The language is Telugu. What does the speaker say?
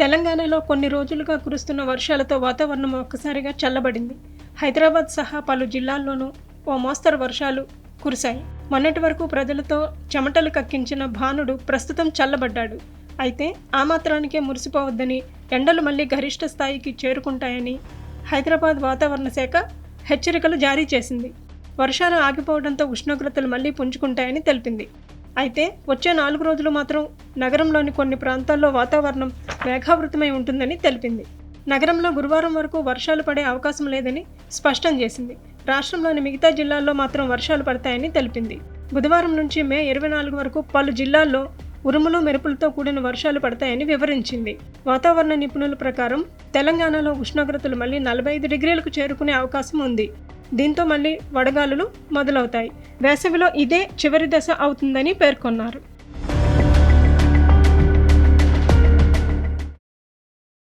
తెలంగాణలో కొన్ని రోజులుగా కురుస్తున్న వర్షాలతో వాతావరణం ఒక్కసారిగా చల్లబడింది. హైదరాబాద్ సహా పలు జిల్లాల్లోనూ ఓ మోస్తరు వర్షాలు కురిశాయి. మొన్నటి వరకు ప్రజలతో చెమటలు కక్కించిన భానుడు ప్రస్తుతం చల్లబడ్డాడు. అయితే ఆ మాత్రానికే మురిసిపోవద్దని ఎండలు మళ్ళీ గరిష్ట స్థాయికి చేరుకుంటాయని హైదరాబాద్ వాతావరణ శాఖ హెచ్చరికలు జారీ చేసింది. వర్షాలు ఆగిపోవడంతో ఉష్ణోగ్రతలు మళ్ళీ పుంజుకుంటాయని తెలిపింది. అయితే వచ్చే నాలుగు రోజులు మాత్రం నగరంలోని కొన్ని ప్రాంతాల్లో వాతావరణం మేఘావృతమై ఉంటుందని తెలిపింది. నగరంలో గురువారం వరకు వర్షాలు పడే అవకాశం లేదని స్పష్టం చేసింది. రాష్ట్రంలోని మిగతా జిల్లాల్లో మాత్రం వర్షాలు పడతాయని తెలిపింది. బుధవారం నుంచి మే ఇరవై నాలుగు వరకు పలు జిల్లాల్లో ఉరుములు మెరుపులతో కూడిన వర్షాలు పడతాయని వివరించింది. వాతావరణ నిపుణుల ప్రకారం తెలంగాణలో ఉష్ణోగ్రతలు మళ్ళీ నలభై ఐదు డిగ్రీలకు చేరుకునే అవకాశం ఉంది. దీంతో మళ్ళీ వడగాలులు మొదలవుతాయి. వేసవిలో ఇదే చివరి దశ అవుతుందని పేర్కొన్నారు.